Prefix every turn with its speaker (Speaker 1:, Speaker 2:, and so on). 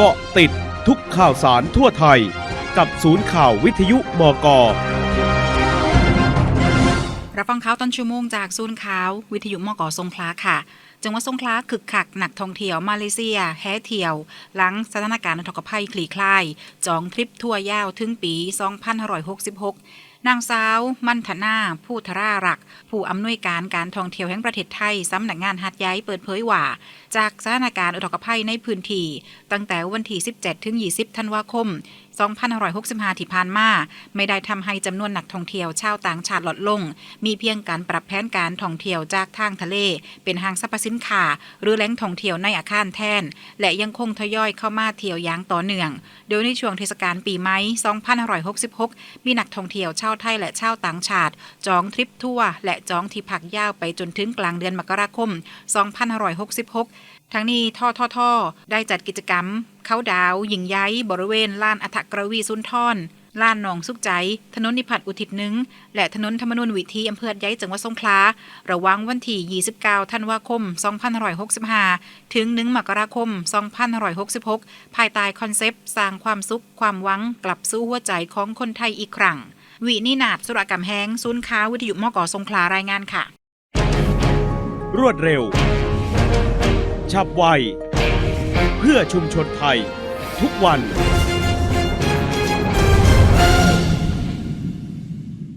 Speaker 1: เกาะติดทุกข่าวสารทั่วไทย กับศูนย์ข่าววิทยุมก
Speaker 2: รับฟังข่าวต้นชั่วโมงจากศูนย์ข่าว วิทยุมกสงขลาค่ะ จังหวัดสงขลาคึกคักหนักท่องเที่ยวมาเลเซียแห่เที่ยว หลังสถานการณ์อุทกภัยคลี่คลาย จองทริปทัวร์ยาวถึงปี 2566นางสาว มันธนาผู้ทรารัก ผู้อำนวยการการท่องเที่ยวแห่งประเทศไทยสำนักงานหัดย้ายเปิดเผยว่า จากสถานการณ์อุทกภัยในพื้นที่ตั้งแต่วันที่ 17 ถึง 20 ธันวาคม 2565 ที่ผ่านมา ไม่ได้ทำให้จำนวนนักท่องเที่ยวชาวต่างชาติลดลง มีเพียงการปรับแผนการท่องเที่ยวจากทางทะเล เป็นห้างสรรพสินค้าหรือแหล่งท่องเที่ยวในอาคารแทน และยังคงทยอยเข้ามาเที่ยวอย่างต่อเนื่อง โดยในช่วงเทศกาลปีใหม่ 2566 มีนักท่องเที่ยวชาวาไทยและชาวต่างชาติ จองทริปทัวร์และจองที่พักยาวไปจนถึงกลางเดือนมกราคม 2566 ทั้งนี้ทอททได้จัดกิจกรรม เขาดาว หญิงย้ายบริเวณลานอัฐกรวีสุนทรลานหนองสุขใจ ถนนนิพัฒน์อุทิศหนึ่ง และถนนธรรมนูญวิธีอำเภอย้ายจังหวัดสงขลา ระหว่างวันที่ 29 ธันวาคม 2565 ถึง 1 มกราคม 2566 ภายใต้คอนเซปต์ สร้างความสุข ความหวัง กลับสู่หัวใจของคนไทยอีกครั้ง วินินาศสุรกรรมแห้งศูนย์ค้าวิทยุมกสงขลารายงานค่ะ
Speaker 1: รวดเร็ว ฉับไว เพื่อชุมชนไทย ทุกวัน